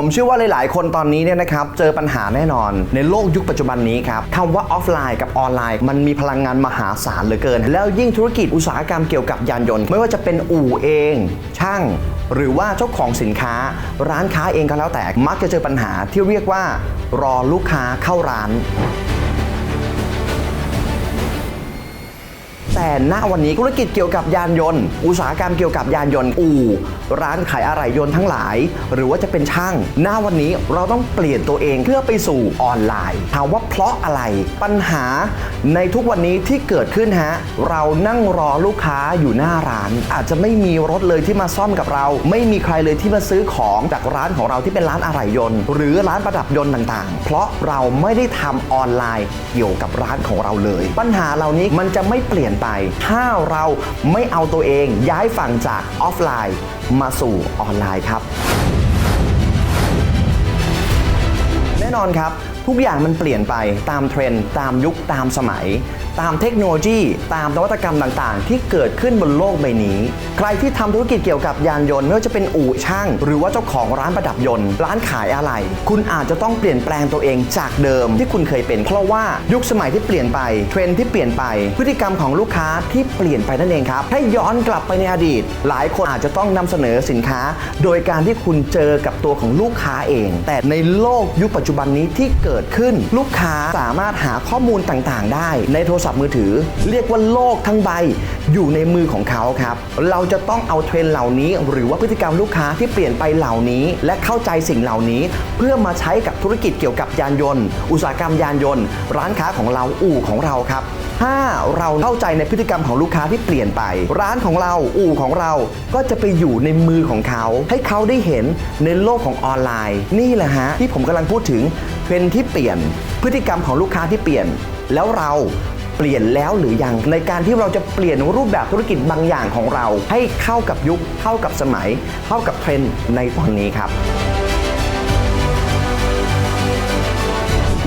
ผมเชื่อว่าหลาย ๆ คนตอนนี้เนี่ยนะครับเจอปัญหาแน่นอน ในโลกยุคปัจจุบันนี้ครับคำว่าออฟไลน์กับออนไลน์ มันมีพลังงานมหาศาลเหลือเกิน แล้วยิ่งธุรกิจอุตสาหกรรมเกี่ยวกับยานยนต์ ไม่ว่าจะเป็นอู่เอง ช่าง หรือว่าเจ้าของสินค้า ร้านค้าเองก็แล้วแต่มักจะเจอปัญหาที่เรียกว่ารอลูกค้าเข้าร้าน แต่ณวันนี้ธุรกิจเกี่ยวกับยานยนต์ อุตสาหกรรมเกี่ยวกับยานยนต์อู่ร้านขายอะไหล่ยนต์ทั้งหลาย หรือว่าจะเป็นช่างณวันนี้เราต้องเปลี่ยนตัวเองเพื่อไปสู่ออนไลน์ถามว่าเพราะอะไรปัญหาในทุกวันนี้ที่เกิดขึ้นฮะเรานั่งรอลูกค้าอยู่หน้าร้าน อาจจะไม่มีรถเลยที่มาซ่อมกับเรา ไม่มีใครเลยที่มาซื้อของจากร้านของเราที่เป็นร้านอะไหล่ยนต์ หรือร้านประดับยนต์ต่างๆ เพราะเราไม่ได้ทำออนไลน์เกี่ยวกับร้านของเราเลย ปัญหาเหล่านี้มันจะไม่เปลี่ยนไปถ้าเราไม่เอาตัวเองย้ายฝั่งจากออฟไลน์ มาสู่ออนไลน์ครับ แน่นอนครับ ทุกอย่างมันเปลี่ยนไปตามเทรนด์ตามยุคตามสมัย ตามเทคโนโลยี ตามนวัตกรรมต่างๆ ที่เกิดขึ้นบนโลกใบนี้ ใครที่ทำธุรกิจเกี่ยวกับยานยนต์ไม่ว่าจะเป็นอู่ช่าง หรือว่าเจ้าของร้านประดับยนต์ ร้านขายอะไหล่คุณอาจจะต้องเปลี่ยนแปลงตัวเองจากเดิมที่คุณเคยเป็นเพราะว่ายุคสมัยที่เปลี่ยนไปเทรนที่เปลี่ยนไป พฤติกรรมของลูกค้าที่เปลี่ยนไปนั่นเองครับถ้าย้อนกลับไปในอดีต หลายคนอาจจะต้องนำเสนอสินค้า โดยการที่คุณเจอกับตัวของลูกค้าเอง แต่ในโลกยุคปัจจุบันนี้ที่เกิดขึ้น ลูกค้าสามารถหาข้อมูลต่างๆ ได้ในโทรศัพท์มือถือ เรียกว่าโลกทั้งใบ อยู่ในมือของเขาครับ เราจะต้องเอาเทรนเหล่านี้ หรือว่าพฤติกรรมลูกค้าที่เปลี่ยนไปเหล่านี้ และเข้าใจสิ่งเหล่านี้ เพื่อมาใช้กับธุรกิจเกี่ยวกับยานยนต์ อุตสาหกรรมยานยนต์ ร้านค้าของเราอู่ของเราครับถ้าเราเข้าใจในพฤติกรรมของลูกค้าที่เปลี่ยนไป ร้านของเราอู่ของเราก็จะไปอยู่ในมือของเขา ให้เขาได้เห็นในโลกของออนไลน์ นี่แหละฮะที่ผมกำลังพูดถึงเทรนที่เปลี่ยน พฤติกรรมของลูกค้าที่เปลี่ยน แล้วเรา เปลี่ยนแล้วหรือยังในการที่เราจะเปลี่ยนรูปแบบธุรกิจบางอย่างของเรา ให้เข้ากับยุคเข้ากับสมัย เข้ากับเทรนด์ในตอนนี้ครับ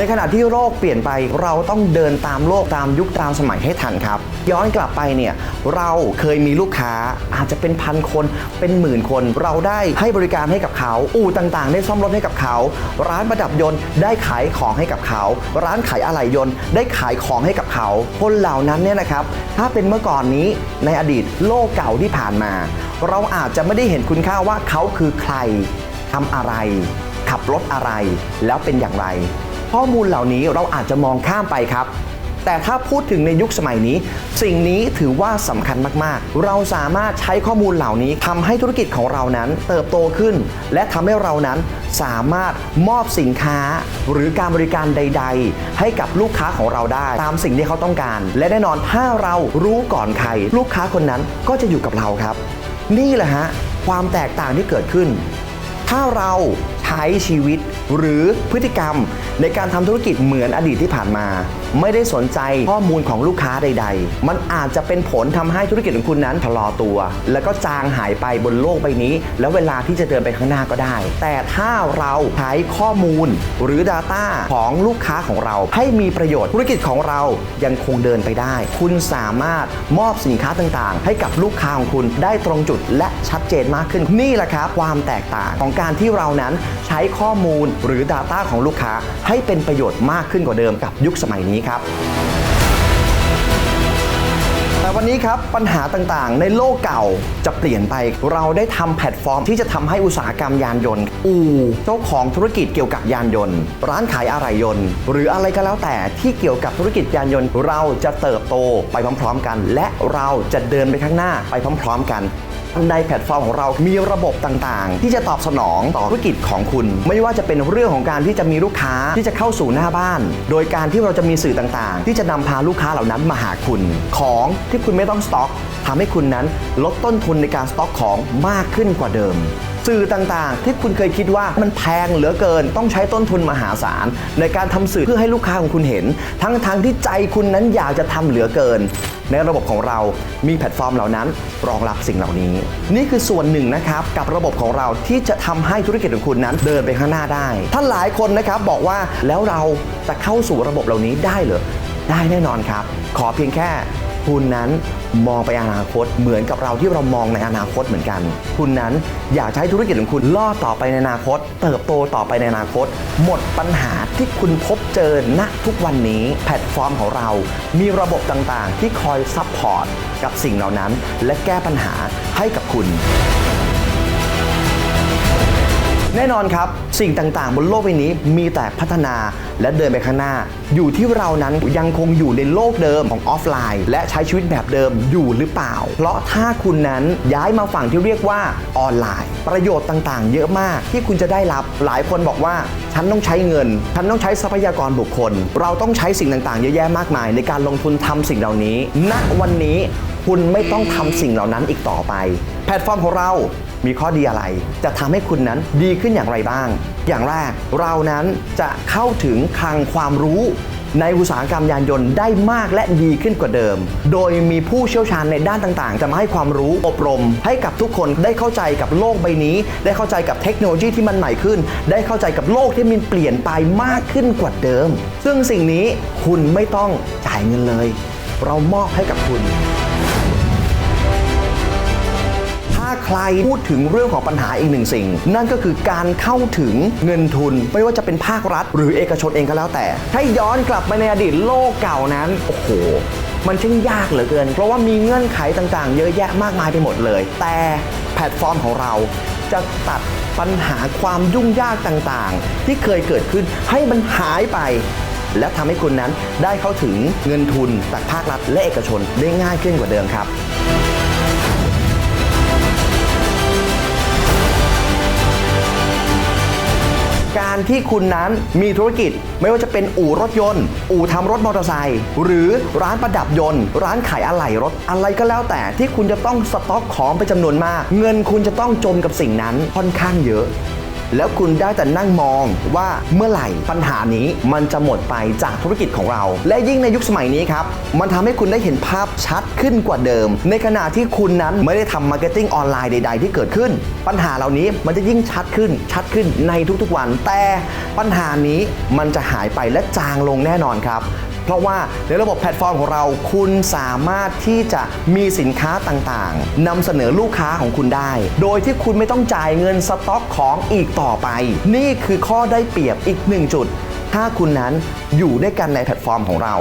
ในขณะที่โลกเปลี่ยนไปเราต้องเดินตามโลกตามยุคตามสมัยให้ทันครับ ย้อนกลับไปเนี่ยเราเคยมีลูกค้าอาจจะเป็นพันคนเป็นหมื่นคน เราได้ให้บริการให้กับเขา อู่ต่างๆ ได้ซ่อมรถให้กับเขา ร้านประดับยนต์ได้ขายของให้กับเขา ร้านขายอะไหล่ยนต์ ได้ขายของให้กับเขา คนเหล่านั้นเนี่ยนะครับ ถ้าเป็นเมื่อก่อนนี้ในอดีตโลกเก่าที่ผ่านมา เราอาจจะไม่ได้เห็นคุณค่าว่าเขาคือใครทำอะไร ขับรถอะไร แล้วเป็นอย่างไร ข้อมูลเหล่านี้เราอาจจะมองข้ามไปครับ แต่ถ้าพูดถึงในยุคสมัยนี้ สิ่งนี้ถือว่าสำคัญมากๆ เราสามารถใช้ข้อมูลเหล่านี้ทำให้ธุรกิจของเรานั้นเติบโตขึ้น และทำให้เรานั้นสามารถมอบสินค้า หรือการบริการใด ๆ ให้กับลูกค้าของเราได้ ตามสิ่งที่เขาต้องการ และแน่นอนถ้าเรารู้ก่อนใคร ลูกค้าคนนั้นก็จะอยู่กับเราครับ นี่แหละฮะความแตกต่างที่เกิดขึ้น ถ้าเราใช้ชีวิตหรือพฤติกรรม ในการทำธุรกิจเหมือนอดีตที่ผ่านมา ไม่ได้สนใจข้อมูลของลูกค้าใด ๆ มันอาจจะเป็นผลทำให้ธุรกิจของคุณนั้นชะลอตัว แล้วก็จางหายไปบนโลกใบนี้ แล้วเวลาที่จะเดินไปข้างหน้าก็ได้ แต่ถ้าเราใช้ข้อมูลหรือ Data ของลูกค้าของเราให้มีประโยชน์ธุรกิจของเรายังคงเดินไปได้ คุณสามารถมอบสินค้าต่างๆ ให้กับลูกค้าของคุณได้ตรงจุดและชัดเจนมากขึ้นนี่แหละครับความแตกต่างของการที่เรานั้นใช้ข้อมูลหรือ Data ของลูกค้าให้เป็นประโยชน์มากขึ้นกว่าเดิมกับยุคสมัยนี้ครับแต่วันนี้ครับปัญหาต่างๆ ในโลกเก่าจะเปลี่ยนไป เราได้ทำแพลตฟอร์มที่จะทำให้อุตสาหกรรมยานยนต์ อู่เจ้าของธุรกิจเกี่ยวกับยานยนต์ ร้านขายอะไหล่ยนต์ หรืออะไรก็แล้วแต่ที่เกี่ยวกับธุรกิจยานยนต์ เราจะเติบโตไปพร้อม ๆ กัน และเราจะเดินไปข้างหน้าไปพร้อม ๆ กัน ในแพลตฟอร์มของเรามีระบบต่างๆ ที่จะตอบสนองต่อธุรกิจของคุณ ไม่ว่าจะเป็นเรื่องของการที่จะมีลูกค้าที่จะเข้าสู่หน้าบ้าน โดยการที่เราจะมีสื่อต่างๆ ที่จะนำพาลูกค้าเหล่านั้นมาหาคุณ ของที่คุณไม่ต้องสต็อกทำให้คุณนั้นลดต้นทุนในการสต็อกของมากขึ้นกว่าเดิม สื่อต่างๆ ที่คุณเคยคิดว่ามันแพงเหลือเกิน ต้องใช้ต้นทุนมหาศาล ในการทำสื่อเพื่อให้ลูกค้าของคุณเห็น ทั้งๆทที่ใจคุณนั้นอยากจะทำเหลือเกิน ในระบบของเรามีแพลตฟอร์มเหล่านั้น รองรับสิ่งเหล่านี้ นี่คือส่วนหนึ่งนะครับกับระบบของเราที่จะทำให้ธุรกิจของคุณนั้นเดินไปข้างหน้าได้ท่านหลายคนนะครับบอกว่าแล้วเราจะเข้าสู่ระบบเหล่านี้ได้เหรอได้แน่นอนครับ ขอเพียงแค่ คุณนั้นมองไปอนาคตเหมือนกับเราที่เรามองในอนาคตเหมือนกัน คุณนั้นอยากใช้ธุรกิจของคุณล่อต่อไปในอนาคต เติบโตต่อไปในอนาคต หมดปัญหาที่คุณพบเจอณทุกวันนี้แพลตฟอร์มของเรา มีระบบต่างๆ ที่คอยซัพพอร์ตกับสิ่งเหล่านั้น และแก้ปัญหาให้กับคุณ แน่นอนครับ สิ่งต่างๆ บนโลกใบนี้มีแต่พัฒนาและเดินไปข้างหน้า อยู่ที่เรานั้นยังคงอยู่ในโลกเดิมของออฟไลน์ และใช้ชีวิตแบบเดิมอยู่หรือเปล่า เพราะถ้าคุณนั้นย้ายมาฝั่งที่เรียกว่าออนไลน์ ประโยชน์ต่างๆ เยอะมากที่คุณจะได้รับหลายคนบอกว่า ฉันต้องใช้เงิน ฉันต้องใช้ทรัพยากรบุคคล เราต้องใช้สิ่งต่างๆ เยอะแยะมากมาย ในการลงทุนทำสิ่งเหล่านี้ณวันนี้คุณไม่ต้องทำสิ่งเหล่านั้นอีกต่อไป แพลตฟอร์มของเรา มีข้อดีอะไร จะทำให้คุณนั้นดีขึ้นอย่างไรบ้าง อย่างแรกเรานั้นจะเข้าถึงคลังความรู้ในอุตสาหกรรมยานยนต์ได้มากและดีขึ้นกว่าเดิม โดยมีผู้เชี่ยวชาญในด้านต่างๆ จะมาให้ความรู้อบรม ให้กับทุกคนได้เข้าใจกับโลกใบนี้ ได้เข้าใจกับเทคโนโลยีที่มันใหม่ขึ้น ได้เข้าใจกับโลกที่มันเปลี่ยนไปมากขึ้นกว่าเดิม ซึ่งสิ่งนี้คุณไม่ต้องจ่ายเงินเลย เรามอบให้กับคุณ ใครพูดถึงเรื่องของปัญหาอีกหนึ่งสิ่ง นั่นก็คือการเข้าถึงเงินทุน ไม่ว่าจะเป็นภาครัฐ หรือเอกชนเองก็แล้วแต่ ถ้าย้อนกลับไปในอดีตโลกเก่านั้น โอ้โหมันช่างยากเหลือเกิน เพราะว่ามีเงื่อนไขต่างๆ เยอะแยะมากมายไปหมดเลย แต่แพลตฟอร์มของเราจะตัดปัญหาความยุ่งยากต่างๆ ที่เคยเกิดขึ้นให้มันหายไป และทำให้คุณนั้นได้เข้าถึงเงินทุนจากภาครัฐและเอกชนได้ง่ายขึ้นกว่าเดิมครับ การที่คุณนั้นมีธุรกิจไม่ว่าจะเป็นอู่รถยนต์ อู่ทำรถมอเตอร์ไซค์หรือร้านประดับยนต์ ร้านขายอะไหล่รถอะไรก็แล้วแต่ที่คุณจะต้องสต็อกของไปจำนวนมาก เงินคุณจะต้องจมกับสิ่งนั้นค่อนข้างเยอะ แล้วคุณได้แต่นั่งมองว่าเมื่อไหร่ปัญหานี้มันจะหมดไปจากธุรกิจของเรา และยิ่งในยุคสมัยนี้ครับ มันทำให้คุณได้เห็นภาพชัดขึ้นกว่าเดิม ในขณะที่คุณนั้นไม่ได้ทำมาร์เก็ตติ้งออนไลน์ใด ๆ ที่เกิดขึ้น ปัญหาเหล่านี้มันจะยิ่งชัดขึ้นชัดขึ้นในทุกๆวัน แต่ปัญหานี้มันจะหายไปและจางลงแน่นอนครับ เพราะว่าในระบบแพลตฟอร์มของเรา คุณสามารถที่จะมีสินค้าต่างๆนำเสนอลูกค้าของคุณได้ โดยที่คุณไม่ต้องจ่ายเงินสต็อกของอีกต่อไป นี่คือข้อได้เปรียบอีกหนึ่งจุด ถ้าคุณนั้นอยู่ด้วยกันในแพลตฟอร์มของเรา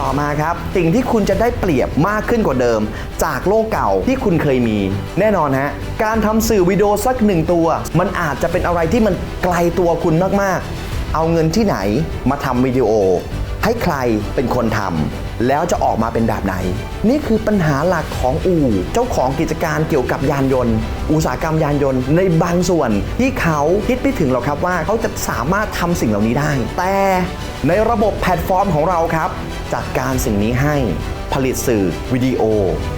ต่อมาครับ สิ่งที่คุณจะได้เปรียบมากขึ้นกว่าเดิม จากโลกเก่าที่คุณเคยมี แน่นอนฮะ การทำสื่อวิดีโอสักหนึ่งตัว มันอาจจะเป็นอะไรที่มันไกลตัวคุณมากๆ เอาเงินที่ไหนมาทำวิดีโอ ให้ใครเป็นคนทำแล้วจะออกมาเป็นแบบไหน นี่คือปัญหาหลักของอู่ เจ้าของกิจการเกี่ยวกับยานยนต์ อุตสาหกรรมยานยนต์ในบางส่วนที่เขาคิดไม่ถึงหรอกครับว่าเขาจะสามารถทำสิ่งเหล่านี้ได้ แต่ในระบบแพลตฟอร์มของเราครับ จัดการสิ่งนี้ให้ผลิตสื่อวิดีโอ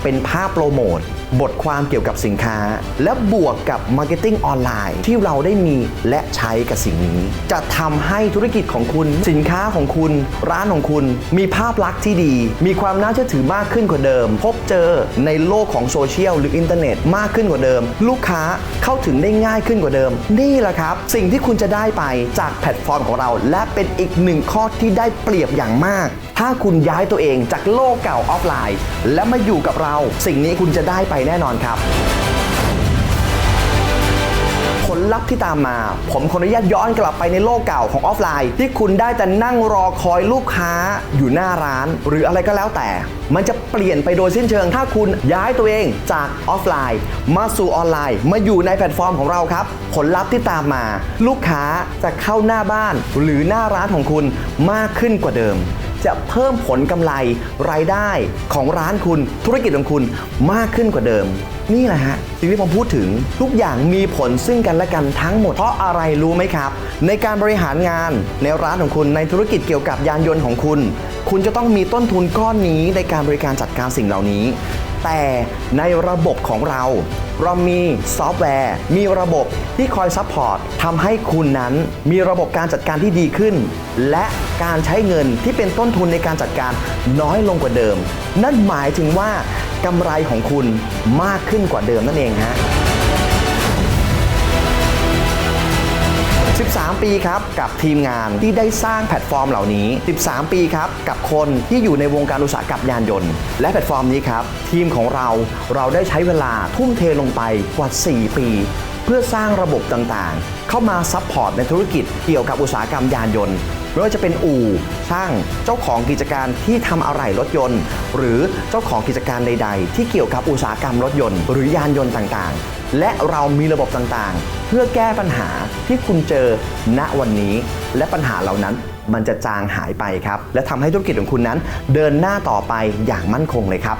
เป็นภาพโปรโมท บทความเกี่ยวกับสินค้า และบวกกับมาร์เก็ตติ้งออนไลน์ที่เราได้มีและใช้กับสิ่งนี้ จะทำให้ธุรกิจของคุณ สินค้าของคุณ ร้านของคุณ มีภาพลักษณ์ที่ดี มีความน่าเชื่อถือมากขึ้นกว่าเดิม พบเจอในโลกของโซเชียลหรืออินเทอร์เน็ตมากขึ้นกว่าเดิม ลูกค้าเข้าถึงได้ง่ายขึ้นกว่าเดิม นี่แหละครับ สิ่งที่คุณจะได้ไปจากแพลตฟอร์มของเรา และเป็นอีกหนึ่งข้อที่ได้เปรียบอย่างมาก ถ้าคุณย้ายตัวเองจากโลกเก่าออฟไลน์ และมาอยู่กับเรา สิ่งนี้คุณจะได้ไปแน่นอนครับ ผลลัพธ์ที่ตามมา ผมขออนุญาตย้อนกลับไปในโลกเก่าของออฟไลน์ ที่คุณได้แต่นั่งรอคอยลูกค้าอยู่หน้าร้าน หรืออะไรก็แล้วแต่ มันจะเปลี่ยนไปโดยสิ้นเชิง ถ้าคุณย้ายตัวเองจากออฟไลน์ มาสู่ออนไลน์ มาอยู่ในแพลตฟอร์มของเราครับ ผลลัพธ์ที่ตามมา ลูกค้าจะเข้าหน้าบ้าน หรือหน้าร้านของคุณมากขึ้นกว่าเดิม จะเพิ่มผลกำไรรายได้ของร้านคุณธุรกิจของคุณมากขึ้นกว่าเดิม นี่แหละฮะสิ่งที่ผมพูดถึงทุกอย่างมีผลซึ่งกันและกันทั้งหมดเพราะอะไรรู้ไหมครับ ในการบริหารงานในร้านของคุณในธุรกิจเกี่ยวกับยานยนต์ของคุณ คุณจะต้องมีต้นทุนก้อนนี้ในการบริการจัดการสิ่งเหล่านี้ แต่ในระบบของเรา เรามีซอฟต์แวร์ มีระบบที่คอยซัพพอร์ตทำให้คุณนั้นมีระบบการจัดการที่ดีขึ้น และการใช้เงินที่เป็นต้นทุนในการจัดการน้อยลงกว่าเดิม นั่นหมายถึงว่ากำไรของคุณมากขึ้นกว่าเดิมนั่นเองฮะ 13 ปีครับกับทีมงานที่ได้สร้างแพลตฟอร์มเหล่านี้ 13 ปีครับกับคนที่อยู่ในวงการอุตสาหกรรมยานยนต์ และแพลตฟอร์มนี้ครับ ทีมของเราเราได้ใช้เวลาทุ่มเทลงไปกว่า 4 ปี เพื่อสร้างระบบต่างๆ เข้ามาซัพพอร์ตในธุรกิจเกี่ยวกับอุตสาหกรรมยานยนต์ไม่ว่าจะเป็นอู่ช่างเจ้าของกิจการที่ทำอะไหล่รถยนต์ หรือเจ้าของกิจการใด ๆ ที่เกี่ยวกับอุตสาหกรรมรถยนต์ หรือยานยนต์ต่างๆ และเรามีระบบต่างๆ เพื่อแก้ปัญหาที่คุณเจอณวันนี้ และปัญหาเหล่านั้นมันจะจางหายไปครับ และทำให้ธุรกิจของคุณนั้นเดินหน้าต่อไปอย่างมั่นคงเลยครับ